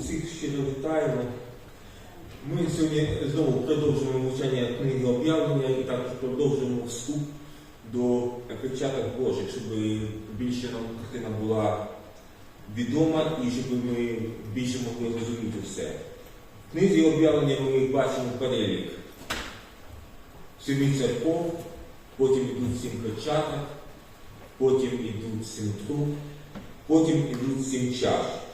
Усіх щиро вітаємо. Ми сьогодні знову продовжуємо вивчання книги об'явлення і також продовжуємо вступ до печаток Божих, щоб більше нам картина була відома і щоб ми більше могли розуміти все. В книзі об'явлення ми бачимо перелік семи церков, потім йдуть сім печаток, потім йдуть сім труб, потім йдуть сім чаш.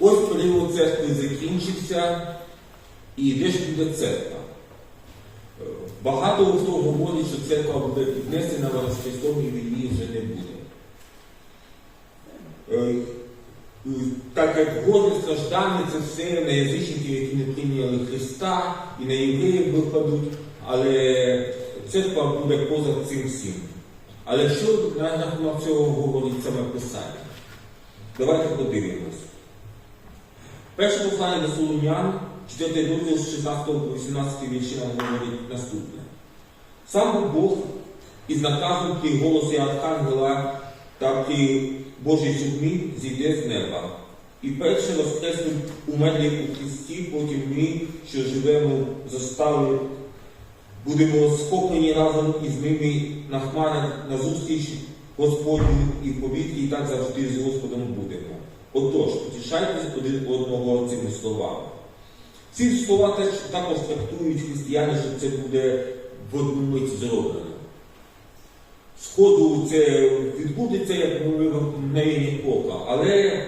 Ось період церкви закінчився, і де ж буде церква? Е, Багато хто говорить, що церква буде піднесена в Христом і її вже не буде. Е, Так як горе страждання це все на язичників, які не прийняли Христа, і на євреїв випадуть, але церква буде поза цим всім. Але що на цього говорить саме Писання? Давайте подивимось. Перше послання до Солунян, 4 розділ з 16 по 18 вірші говорить наступне. Сам Бог із наказом при голосі Архангела та при Божій судьбі зійде з неба. І перше воскреснуть умерлі у Христі, потім ми, що живемо, зостали, будемо схоплені разом із ними на хмарах на зустріч Господню і в повітрі, і так завжди з Господом будемо. Отож, потішайтесь один одного цими словами. Ці слова теж також трактують християни, що це буде в одну мить зроблено. Сходу це відбудеться, як ми мгновенні ока. Але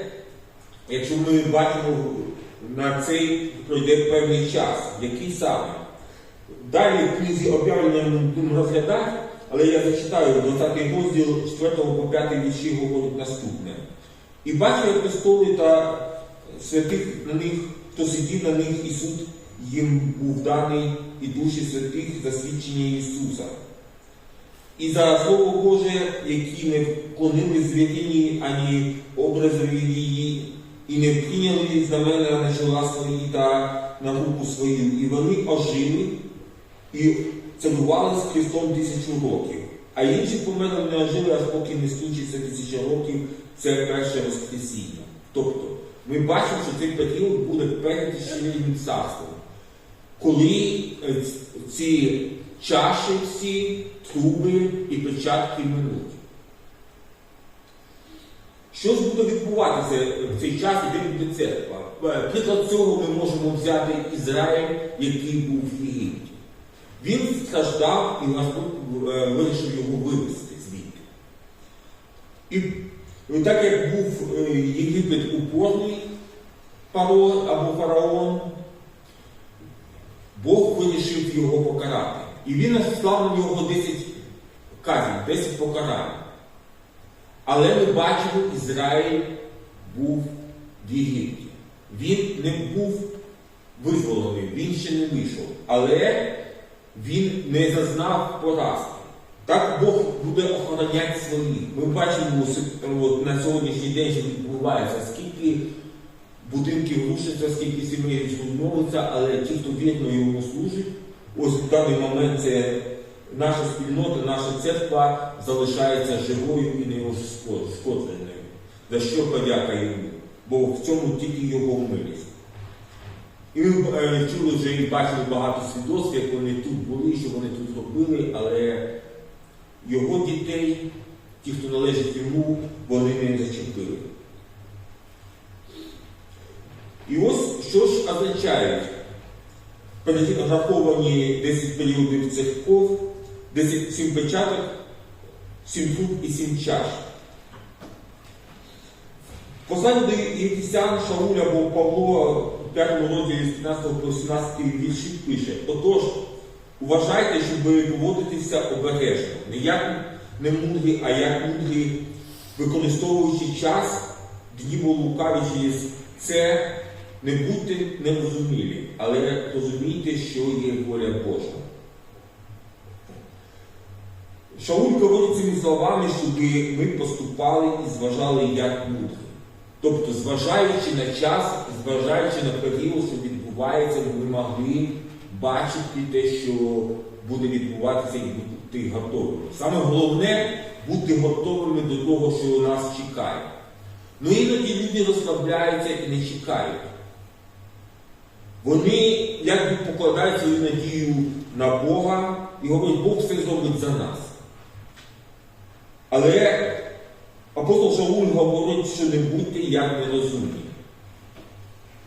якщо ми бачимо, на цей пройде певний час, який саме. Далі в книзі об'явлення будемо розглядати, але я зачитаю 20 розділ з 4 по 5 вірші говорить наступне. І бачив я престоли та святих на них, хто сидів на них, і суд їм був даний, і душі святих за свідчення Ісуса. І за Слово Боже, які не вклонили звіріні, ані образові її, і не прийняли знамена на чола свої та на руку свою, і вони ожили і царювали з Христом тисячу років. А інші померли не ожили, аж поки не скінчиться тисяча років, це перше Воскресіння. Тобто, ми бачимо, що цей період буде перед тисячолітнім царством, коли е, ці чаші всі, труби і печатки минуть. Що ж буде відбуватися в цей час, де буде церква? Е, Приклад цього ми можемо взяти Ізраїль, який був в Єгипті. Він страждав і Господь е, вирішив його вивезти звідти. І Ну, так як був е, Єгипет упорний паро або фараон, Бог вирішив його покарати. І він наслав на нього 10 казів, 10 покарань. Але ми бачимо, Ізраїль був в Єгипті. Він не був визволений, він ще не вийшов. Але він не зазнав поразки. Так Бог буде охороняти своїх. Ми бачимо от, на сьогоднішній день, що відбувається, скільки будинків рушиться, скільки сімей зруйновується, але ті, хто вірно йому служить, ось в даний момент це наша спільнота, наша церква залишається живою і неушкодженою. За що подяка йому? Бо в цьому тільки його милість. І ми е, чули вже і бачили багато свідоцтв, як вони тут були, що вони тут робили, але його дітей, ті, хто належить йому, вони не зачепили. І ось що ж означають перераховані 10 періодів церков, 10 7 печаток, 7 труб і 7 чаш. Послання до Єфесян Шауль або Павло в 5 розділі з 15 по 17 вірші пише, отож, Уважайте, щоб поводитися обережно, не як не мудрі, а як мудрі, використовуючи час, дніво лукаві це, не будьте нерозумілі, але розумійте, що є воля Божа. Шауль говорить цими словами, щоб ми поступали і зважали як мудрі. Тобто, зважаючи на час, зважаючи на період, що відбувається, ми могли бачити те, що буде відбуватися і бути готовими. Саме головне бути готовими до того, що у нас чекає. Ну іноді люди розслабляються і не чекають. Вони якби покладають свою надію на Бога і говорять, Бог все зробить за нас. Але апостол Шауль говорить, що не будьте як нерозумні,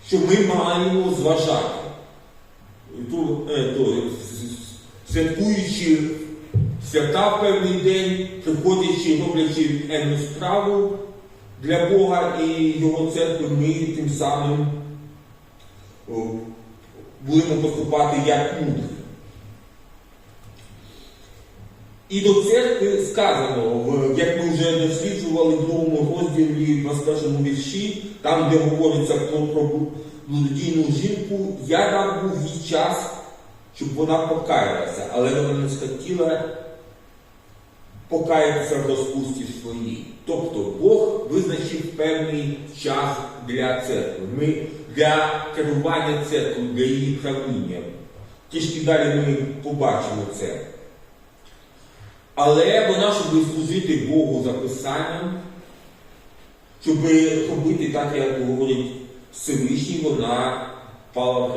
що ми маємо зважати. Е, то, святкуючи свята в певний день, приходячи, роблячи енну справу для Бога і Його церкви, ми тим самим будемо поступати як мудрі. І до церкви сказано, як ми вже досліджували в другому розділі 21 вірші, там, де говориться про блудодійну жінку, я дав був їй час, щоб вона покаялася, але вона не схотіла покаятися в розпусті своїй. Тобто Бог визначив певний час для церкви. Ми для керування церкви, для її правління. Трішки далі ми побачимо це. Але вона, щоб служити Богу за Писанням, щоб робити так, як говорить Всевишній, вона пала в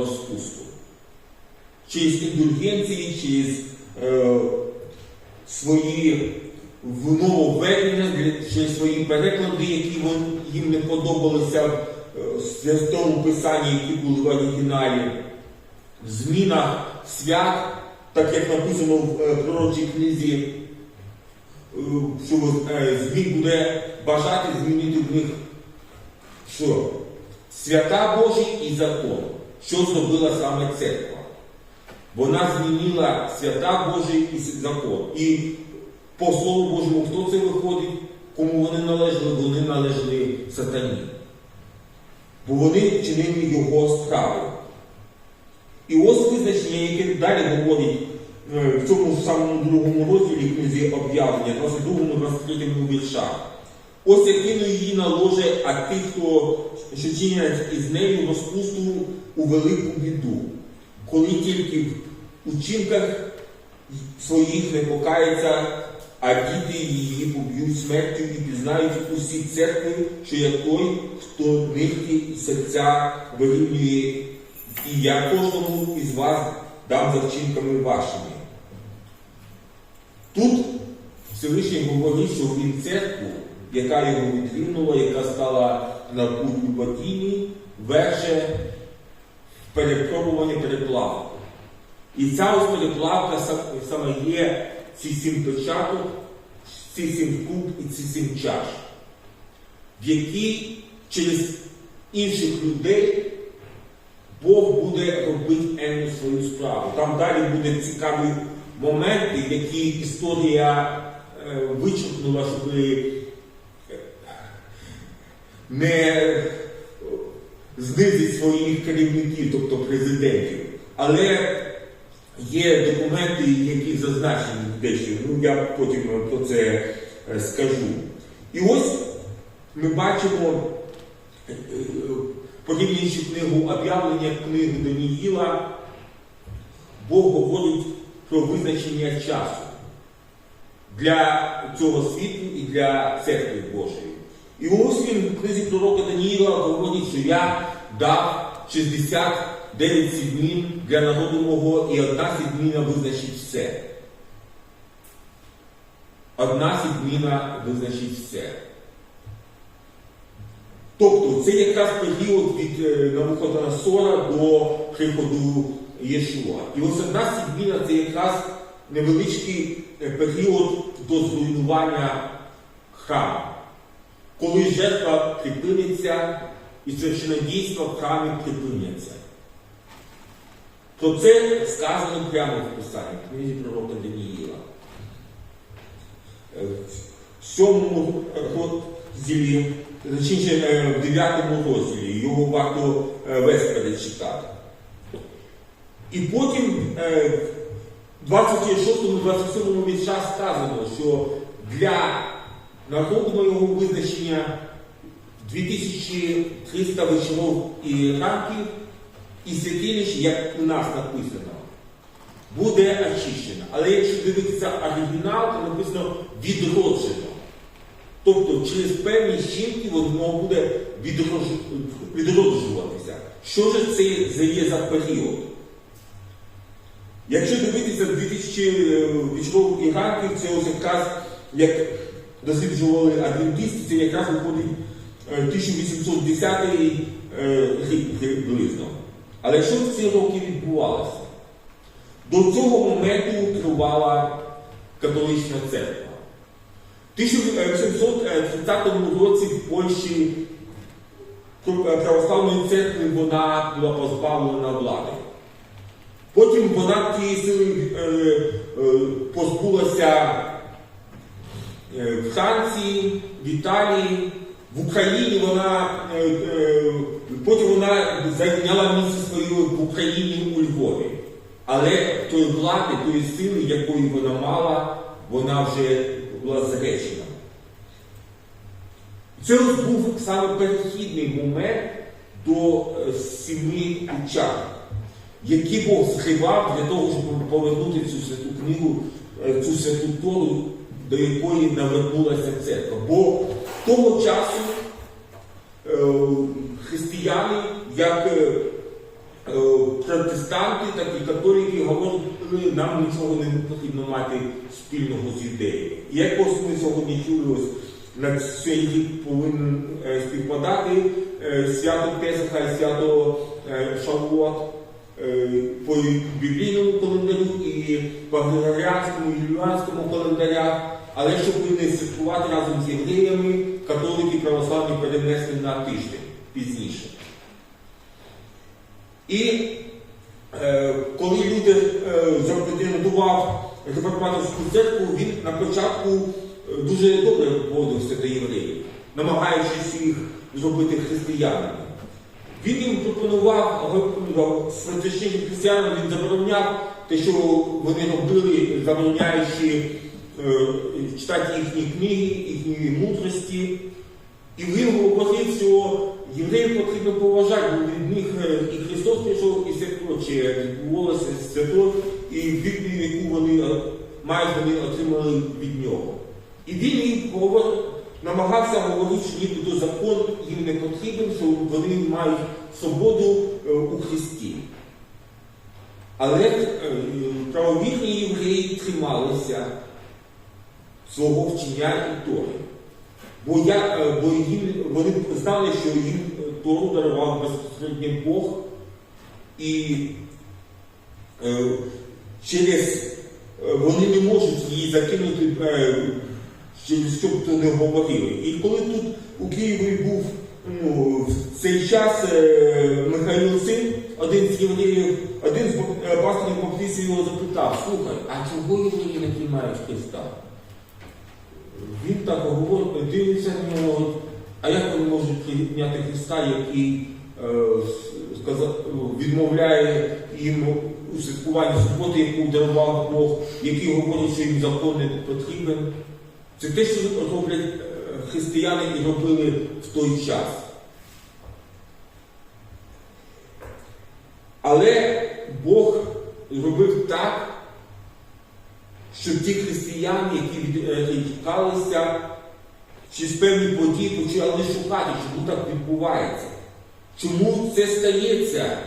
розпусту. Через індульгенції, через е, свої нововведення, через свої переклади, які їм не подобалися в е, святому писанні, які були в оригіналі, в змінах свят, так як написано в е, пророчій книзі, е, що змін буде бажати змінити в них що? Свята Божі і закон. Що зробила саме церква? Вона змінила свята Божі і закон. І по Слову Божому, хто це виходить, кому вони належали, вони належали сатані. Бо вони чинили його справи. І ось визначення, яке далі говорить е, в цьому ж самому другому розділі книзі об'явлення, 22-23 віршах. Ось я кину її на ложе, а тих, хто що чинять із нею розпусту у велику біду, коли тільки в учинках своїх не покається, а діти її поб'ють смертю і пізнають усі церкви, що я той, хто нитки і серця вирівнює, і я кожному із вас дам за вчинками вашими. Тут Всевишній говорить, що він церкву, яка його відрівнула, яка стала на путь Батіні, верже перепробування переплавку. І ця ось переплавка саме є ці сім печаток, ці сім куб і ці сім чаш, в які через інших людей Бог буде робити енну свою справу. Там далі буде цікаві моменти, які історія е, вичерпнула, щоб е, не знизити своїх керівників, тобто президентів. Але є документи, які зазначені дещо. Ну, я потім про це е, скажу. І ось ми бачимо, е, порівнюючи книгу об'явлення, книгу Даніїла, Бог говорить про визначення часу для цього світу і для церкви Божої. І ось в книзі пророка Даніїла говорить, що я дав 69 сідмін для народу мого, і одна сідміна визначить все. Одна сідміна визначить все. Тобто це якраз період від е, Навуходоносора до приходу Єшуа. І ось одна сідміна це якраз невеличкий е, період до зруйнування храму. Коли жертва припиниться і священодійство в храмі припиняться. Про це сказано прямо в Писанні, в книзі пророка Даніїла. Е, В сьомому розділі, е, в дев'ятому розділі, його варто е, весь перечитати. І потім в 26-27 віршах сказано, що для народу моєго визначення 2300 вечоров і ранків і святилищ, як у нас написано, буде очищено. Але якщо дивитися оригінал, то написано відроджено. Тобто через певні щілки воно буде відроджуватися. Що ж це є за період? Якщо дивитися 2000 військових гігантів, це ось якраз як досліджували адвентисти, це якраз виходить е, 1810 е, рік приблизно. Але що в ці роки відбувалося? До цього моменту тривала католична церква. В 1730 році в Польщі православної церкви вона була позбавлена влади. Потім вона тієї сили е, е, позбулася е, в Франції, в Італії, в Україні вона е, е, потім вона зайняла місце своє в Україні у Львові. Але тої влади, тої сили, якої вона мала, вона вже була зречена. Це був саме перехідний момент до е, сім'ї Кучак, які Бог зривав для того, щоб повернути цю святу книгу, е, цю святу Тору, до якої навернулася церква. Бо того часу е, християни, як е, е, протестанти, так і католики говорили, нам нічого не потрібно мати спільного з юдеєю. І як ось ми сьогодні чули, ось на цей повинен співпадати свято Песаха і свято Шавуот е, по біблійному календарю і по григоріанському і юліанському календарях, але щоб не святкувати разом з євреями, католики православні перенесли на тиждень пізніше. І е, коли люди е, запретендував реформаторську церкву, він на початку е, дуже добре поводився до євреїв, намагаючись їх зробити християнами. Він їм пропонував е, святочним християнам, він забороняв те, що вони робили, забороняючи читати їхні книги, їхні мудрості. І він говорив, що євреїв потрібно поважати, бо від них е, і Христос прийшов, і святло, чи відбувалося святло, і Біблію, яку вони е, мають, вони отримали від нього. І він намагався говорити, що нібито закон їм не потрібен, що вони мають свободу е, у Христі. Але е, правовірні євреї трималися свого вчення і Тори. Бо, я, е, бо їм, вони знали, що їм е, Тору дарував безпосередньо Бог, і е, через е, вони не можуть її закинути, е, через що то не говорили. І коли тут у Києві був ну, в цей час е, Михайло Син, один з євреїв, один з пасторів баптистів його запитав, слухай, а чого євреї не приймають Христа? Так говорить, дивиться на нього, а як вони можуть прийняти Христа, який е, сказав, відмовляє їм у святкуванні суботи, яку дарував Бог, який говорить, що їм закон не потрібен. Це те, що роблять е, християни і робили в той час. Але Бог робив так, щоб ті християни, які відтікалися, через певні події почали шукати, чому так відбувається. Чому це стається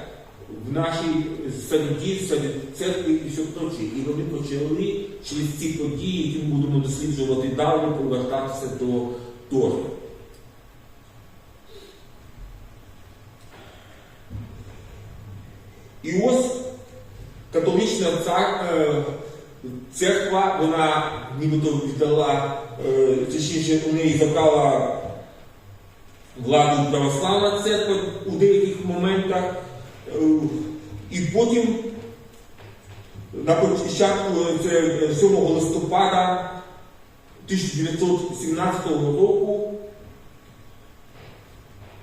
в нашій середі, серед церкви і все проче. І вони почали через ці події, які ми будемо досліджувати далі, повертатися до Тори. І ось католічна цар, е, церква, вона нібито віддала, е, точніше у неї забрала владу православна церква у деяких моментах. Е, І потім на початку е, це е, 7 листопада 1917 року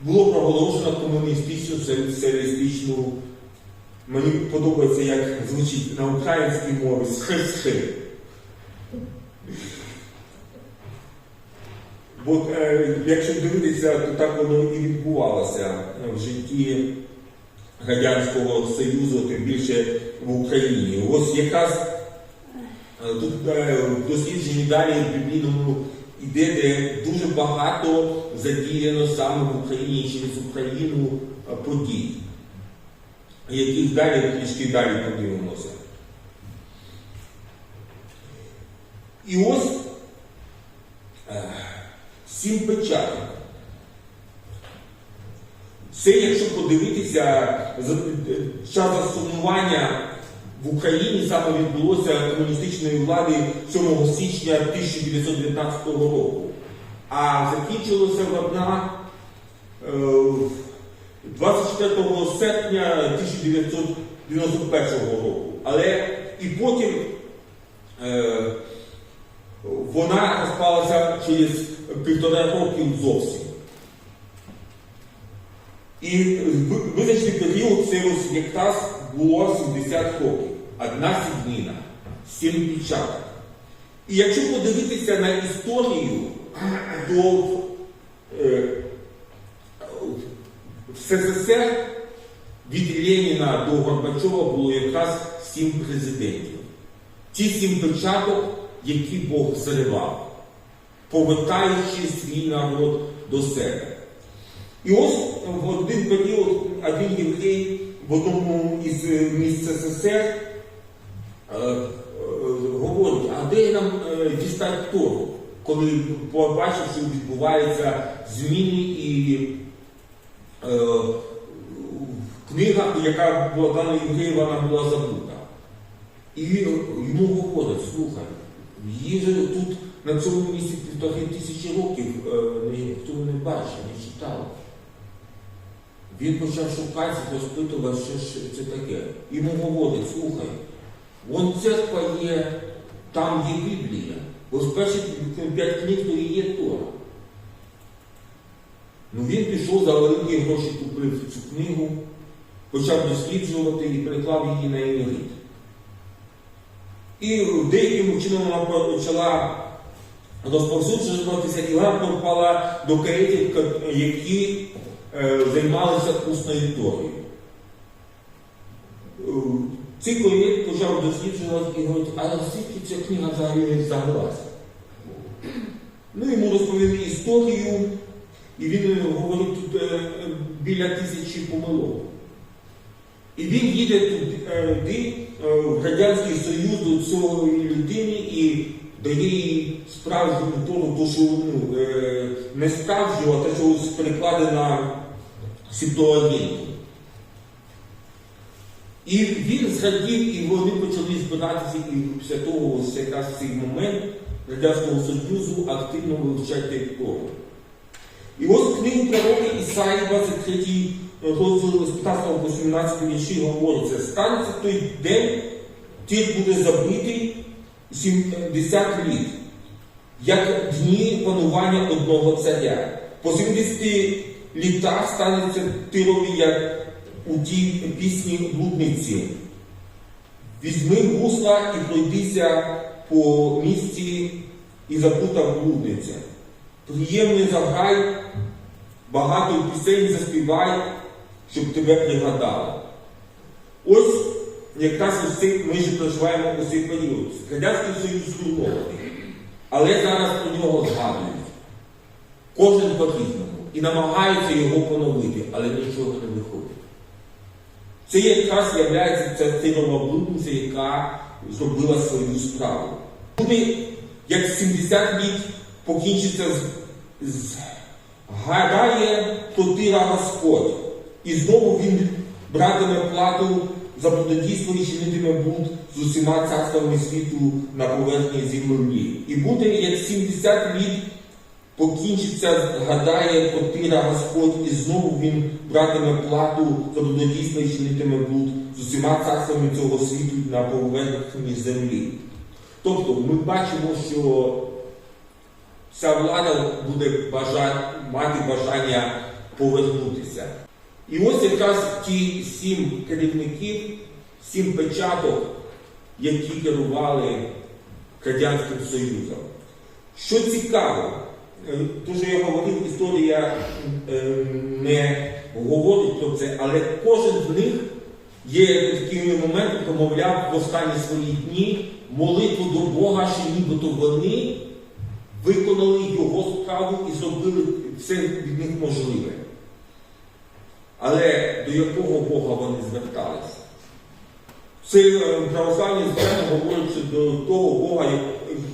було проголошено комуністичну соціалістичну Мені подобається, як звучить на українській мові схи-схи. Бо е, якщо дивитися, то так воно і відбувалося в житті Радянського Союзу, тим більше в Україні. Ось якраз е, тут е, в дослідженні далі в біблійному іде, де дуже багато задіяно саме в Україні через Україну е, подій, яких далі трішки далі подивимося. І ось е, сім печаток. Це, якщо подивитися, е, час заснування в Україні саме відбулося комуністичної влади 7 січня 1919 року. А закінчилося вона е, 24 серпня 1991 року. Але і потім е, вона розпалася через півтора років зовсім. І визначний період ось якраз було 70 років. Одна сіднина, сім печаток. І якщо подивитися на історію, то е, СССР від Леніна до Горбачова було якраз сім президентів. Ті сім печаток, які Бог зривав, повертаючи свій народ до себе. І ось в один період один єврей в одному із е, місць СССР е, е, говорить, а де нам е, дістати Тору, коли побачив, що відбуваються зміни і е, книга, яка була дана єврею, вона була забута. І йому говорять, слухай, її тут на цьому місці півтори тисячі років е, ніхто не бачив, не читав. Він почав шукати, розпитував, що ж це таке. Йому говорять, слухай, вон церква є, там є Біблія. Ось перші п'ять книг, то є Тора. Ну він пішов за великі гроші, купив цю книгу, почав досліджувати і переклав її на іврит. І деяким чином вона почала розповсюджуватися, і вона попала до каїтів, які е, займалися усною торою. Е, Цей колєк почав досліджувати і говорить, а звідки ця книга взагалі не взялася? Ну, йому розповіли історію, і він говорить тут е, біля тисячі помилок. І він їде туди, е, в Радянський Союз до цього людини і дає їй справжню тору, то що ну, е, не справжню, а те, що перекладена Септуагінту. І він зрадів, і вони почали збиратися, і після того ось якраз в цей момент Радянського Союзу активно вивчати Тору. І ось книгу пророка Ісаї 23 розділ з 15 по 17 вірші говориться, станеться той день, тих буде забитий 70 літ, як дні панування одного царя. По 70 літах станеться тирові, як у тій пісні блудниці. Візьми гусла і пройдися по місці і забута блудниця. Приємний заграй, багато пісень заспівай, щоб тебе пригадали. Ось якраз ось ми ж проживаємо у цей період. Радянський Союз зруйнований. Але зараз про нього згадують. Кожен по-різному. І намагаються його поновити, але нічого не виходить. Це якраз є тирова блудниця, яка зробила свою справу. Буде, як 70 літ покінчиться з, з гадає тира Господь. І знову він братиме плату за блудодійство і чинитиме блуд з усіма царствами світу на поверхні землі. І буде, як 70 літ покінчиться, гадає потира Господь, і знову він братиме плату за блудодійство і чинитиме блуд з усіма царствами цього світу на поверхні землі. Тобто ми бачимо, що ця влада буде бажа... мати бажання повернутися. І ось якраз ті сім керівників, сім печаток, які керували Радянським Союзом. Що цікаво, е, то, що я говорив, історія е, не говорить про це, але кожен з них є такими моментами, промовляв в останні свої дні молитву до Бога, що нібито вони виконали його справу і зробили все від них можливе. Але до якого Бога вони зверталися? Це е, православні звичайно говорять до того Бога,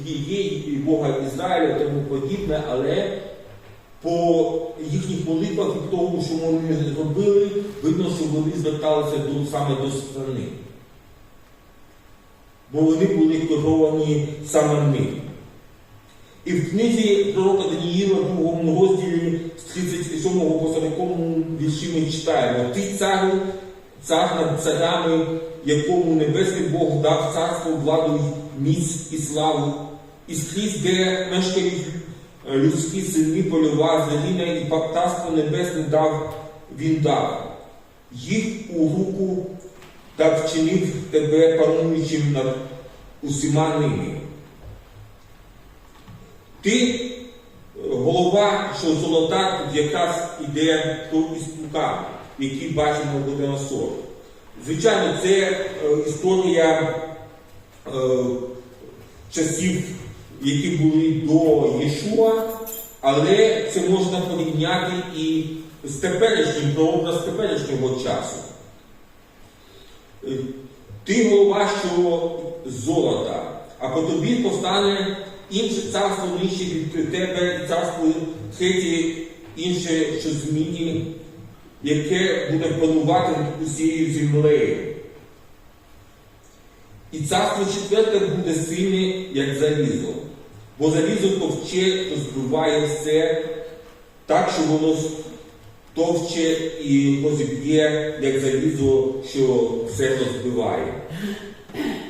є і Бога Ізраїля, і тому подібне, але по їхніх молитвах і тому, що вони зробили, видно, що вони зверталися до, саме до страни. Бо вони були керовані саме ним. І в книзі пророка Даніїла, другому розділі з 37 по 40 вірші ми читаємо. Ти царю, цар над царями, якому небесний Бог дав царство, владу, міць і славу, і скрізь, де мешкають е, людські сини, польова, зеліна і птаство небесне дав, він дав. Їх у руку та вчинив тебе пануючим над усіма ними. Ти е, голова, що золота, тут якраз іде до який бачимо в Буденосор. Звичайно, це е, історія е, часів, які були до Єшуа, але це можна порівняти і з теперішнім прообраз теперішнього часу. Ти голова, що золота, а по тобі повстане інше царство нижче від тебе, царство третє інше, що з міді, яке буде панувати над усією землею. І царство четверте буде сильне, як залізо, бо залізо товче, то збиває все так, що воно товче і розіб'є, як залізо, що все розбиває.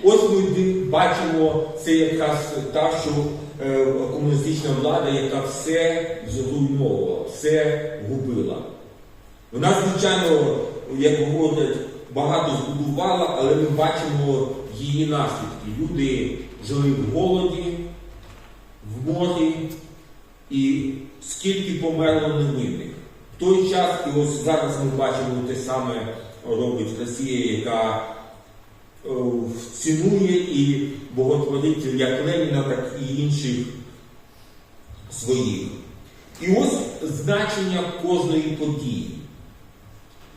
Ось ми бачимо це якраз та, що е, комуністична влада, яка все зруйновувала, все губила. Вона, звичайно, як говорять, багато збудувала, але ми бачимо її наслідки. Люди жили в голоді, в морі, і скільки померло невинних. В той час, і ось зараз ми бачимо те саме робить Росія, яка цінує і боготворить як Леніна, так і інших своїх. І ось значення кожної події.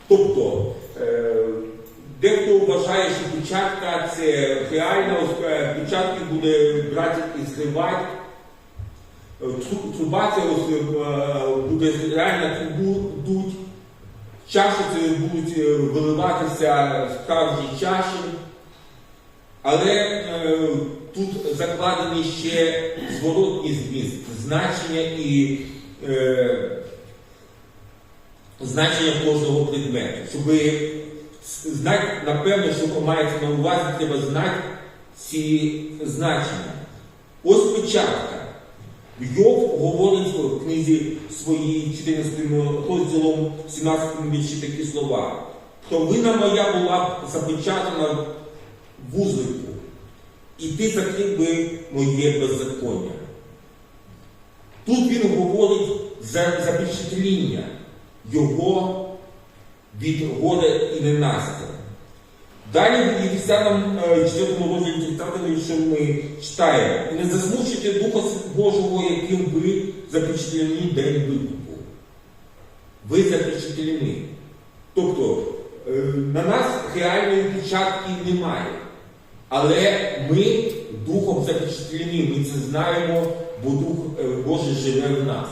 Тобто, е, дехто вважає, що печатка це реальна, е, печатки буде брати і зривати. Е, Труба це е, буде реально трубу дуть. Чаші це будуть е, виливатися справжні чаші. Але е, тут закладений ще зворотній зміст, значення і е, значення кожного предмету. Щоб знати, напевно, що мається на увазі, треба знати ці значення. Ось печатка. Йов говорить в книзі своїй 14 розділом 17 вірші такі слова. Провина моя була запечатана в вузлику, і ти закрив би моє беззаконня. Тут він говорить за запечатління його від горя і ненастя. Далі в Єфесянам 4 розділі 30 що ми читаємо. Не засмучуйте Духа Божого, яким ви запечатлені день викупу. Ви запечатлені. Тобто е, на нас реальної печатки немає. Але ми Духом запечатлені, ми це знаємо, бо Дух е, Божий живе в нас.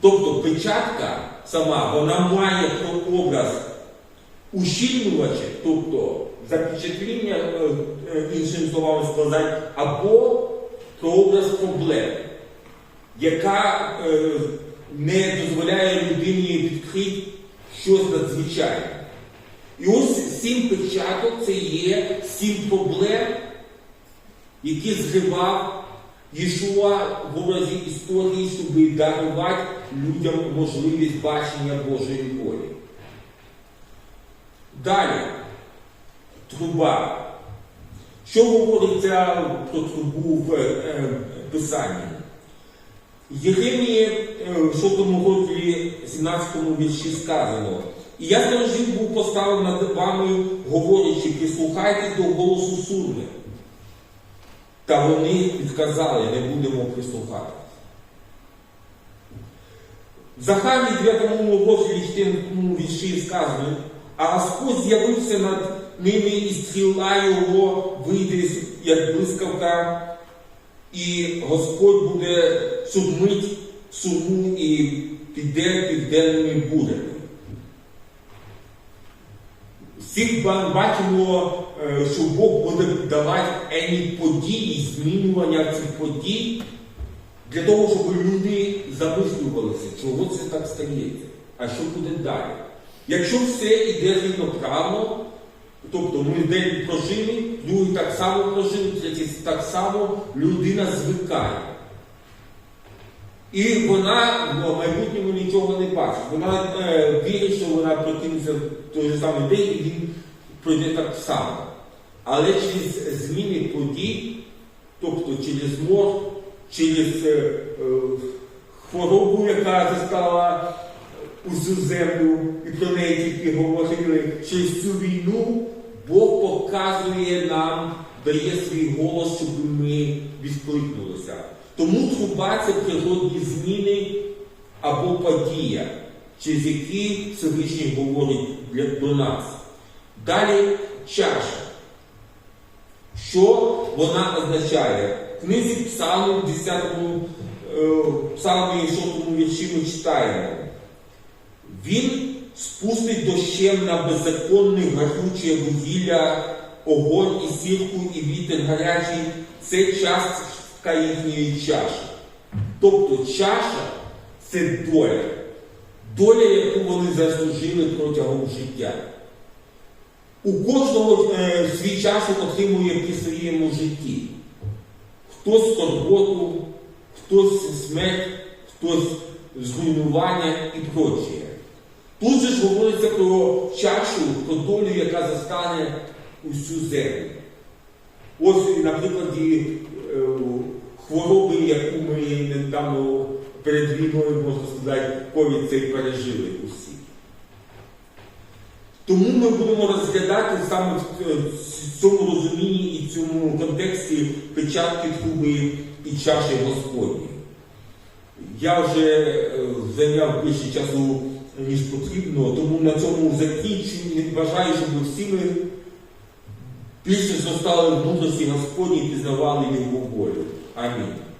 Тобто печатка сама, вона має образ ущільнювача, тобто запечатління, е, е, іншими словами сказати, або прообраз проблем, яка не дозволяє людині відкрити щось надзвичайне. І ось сім печаток це є сім проблем, які зривав Єшуа в образі історії, щоб дарувати людям можливість бачення Божої волі. Далі труба. Що говориться про трубу в е, Писанні? Єремії е, в 6 розділі 17 вірші сказано. І я сторожив був поставив над вами, говорячи, прислухайтесь до голосу сурми. Та вони відказали, не будемо прислухатися. В Захарії 9 розділі 4 вірші сказано, а Господь з'явився над ними і стріла його вийде як блискавка, і Господь буде судмить суму і піде південними бурями. Всіх бачимо, е, що Бог буде давати певні події, змінювання цих подій для того, щоб люди замислювалися, чого це так стається, а що буде далі. Якщо все йде рівноправно, тобто ми день прожили, другий так само прожили, так само, людина звикає. І вона в майбутньому нічого не бачить. Вона е, вірить, що вона прокинеться в той же самий день і він пройде так само. Але через зміни подій, тобто через мор, через е, е, хворобу, яка застала усю землю, і про неї тільки говорили, через цю війну Бог показує нам, дає свій голос, щоб ми відкликнулися. Тому труба це природні зміни або подія, через які Всевишній говорить для, до нас. Далі чаша. Що вона означає? В книзі Псалму, 10 е, псалмі 6 вірші ми читаємо. Він спустить дощем на беззаконне гарюче вугілля, огонь і сірку, і вітер гарячий. Це частка їхньої чаші. Тобто чаша це доля. Доля, яку вони заслужили протягом життя. У кожного е, свій час отримує при своєму житті. Хтось скорботу, хтось смерть, хтось зруйнування і прочее. Тут же ж говориться про чашу, про долю, яка застане усю землю. Ось, на прикладі е, хвороби, яку ми недавно перед війною, можна сказати, ковід цей пережили усі. Тому ми будемо розглядати саме в е, цьому розумінні і цьому контексті печатки труби і чаші Господні. Я вже е, зайняв більше часу, ніж потрібно, тому на цьому закінчу і бажаю, щоб всі ми більше зростали в мудрості Господні і пізнавали його волю. Amém.